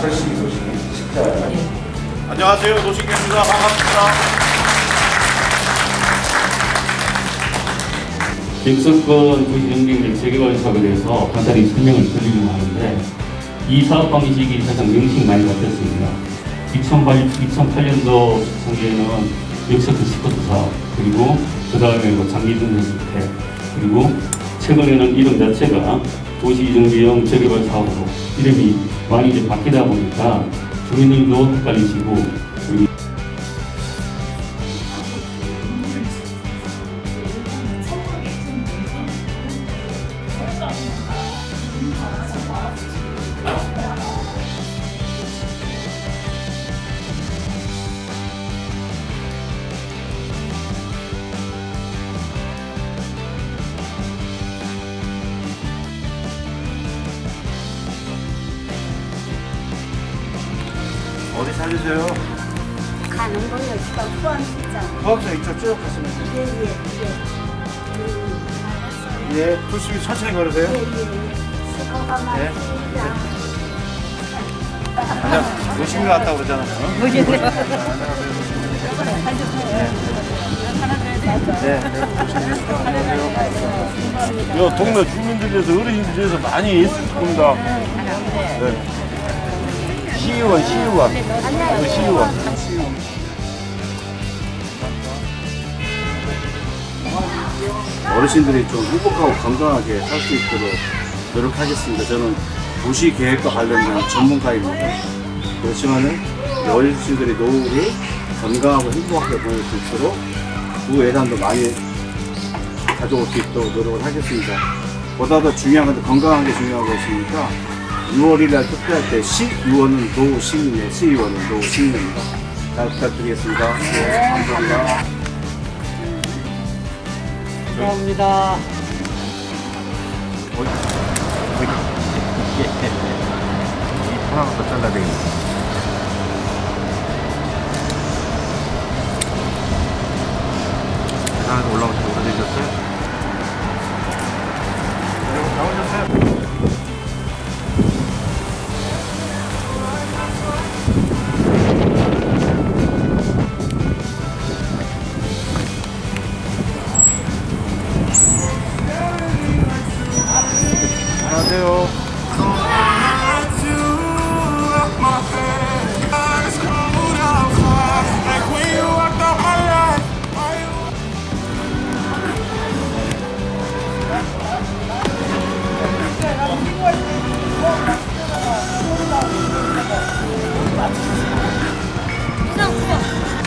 철식이 도식이 식자. 안녕하세요. 노신경입니다. 반갑습니다. 백석권 도시정비및 재개발 사업에 대해서 간단히 설명을 드리려고 하는데 이 사업 방식이 가장 명칭 많이 바뀌었습니다. 2008, 2008년도 초기에는 역세권 시커트 사업 그리고 그 다음에 뭐 장기준 주택 그리고 최근에는 이름 자체가 도시정비형 재개발 사업으로 이름이 많이 이제 바뀌다 보니까 주민들도 헷갈리시고 어디 살리세요? 가는 거요. 시간 포함 시장. 부엌에 이쪽 쭉 가시면 돼요. 예, 예, 예. 음, 알았어요. 예, 조심히 천천히 걸으세요. 예, 예, 예. 수고가 네. 많습니다. 아니야, 노신경 왔다고 그러잖아. 네, 네. 요 동네 주민들에서 어르신들에서 많이 있을 겁니다. 네. 시의원, 시의원. 그 시의원. 어르신들이 좀 행복하고 건강하게 살 수 있도록 노력하겠습니다. 저는 도시 계획과 관련된 전문가입니다. 그렇지만은 어르신들이 노후를 건강하고 행복하게 보낼 수 있도록 구 예산도 많이 가져올 수 있도록 노력을 하겠습니다. 보다 더 중요한 건 건강한 게 중요한 것이니까 6월일 날 투표할 때 시의원은 노후 시민이에요. 시의원은 노후 시민입니다. 잘 부탁드리겠습니다. 네, 감사합니다. 하나만 더 잘라야 되겠네. 계산에서 올라오시고 오래되셨어 안녕하세요. 그냥 그냥